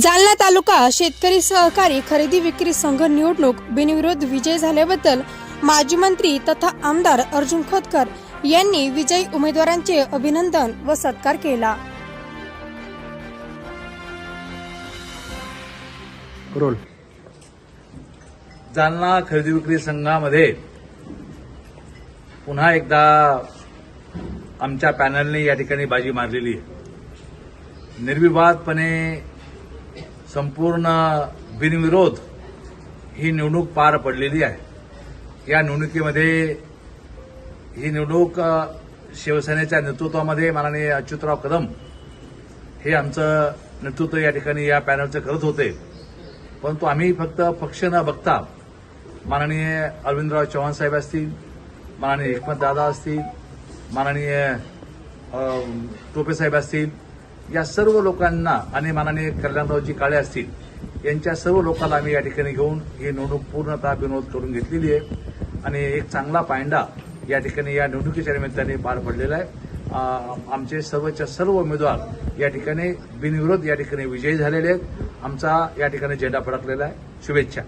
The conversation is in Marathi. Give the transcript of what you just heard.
जालना तालुका शेतकरी सहकारी खरेदी विक्री संघ निवडणूक बिनविरोध विजय झाल्याबद्दल माजी मंत्री तथा आमदार अर्जुन खोतकर यांनी विजयी उमेदवारांचे अभिनंदन व सत्कार केला. रोल. जालना खरेदी विक्री संघामध्ये पुन्हा एकदा आमच्या पॅनलने या ठिकाणी बाजी मारलेली आहे. निर्विवादपणे संपूर्ण बिनविरोध ही निवडणूक पार पडलेली आहे. या निवडणुकीमध्ये ही निवडणूक शिवसेनेच्या नेतृत्वामध्ये माननीय अच्युतराव कदम हे आमचं नेतृत्व या ठिकाणी या पॅनलचं करत होते. परंतु आम्ही फक्त पक्ष न बघता माननीय अरविंदराव चव्हाण साहेब असतील माननीय एकमत दादा असतील माननीय टोपे साहेब असतील या सर्व लोकांना आणि माननीय कल्याणरावजी काळे असतील यांच्या सर्व लोकांना आम्ही या ठिकाणी घेऊन ही निवडणूक पूर्णतः विनोद करून घेतलेली आहे. आणि एक चांगला पायंडा या ठिकाणी या निवडणुकीच्या निमित्ताने पार पडलेला आहे. आमचे सर्वच्या सर्व उमेदवार या ठिकाणी बिनविरोध या ठिकाणी विजयी झालेले आहेत. आमचा या ठिकाणी झेंडा फडकलेला आहे. शुभेच्छा.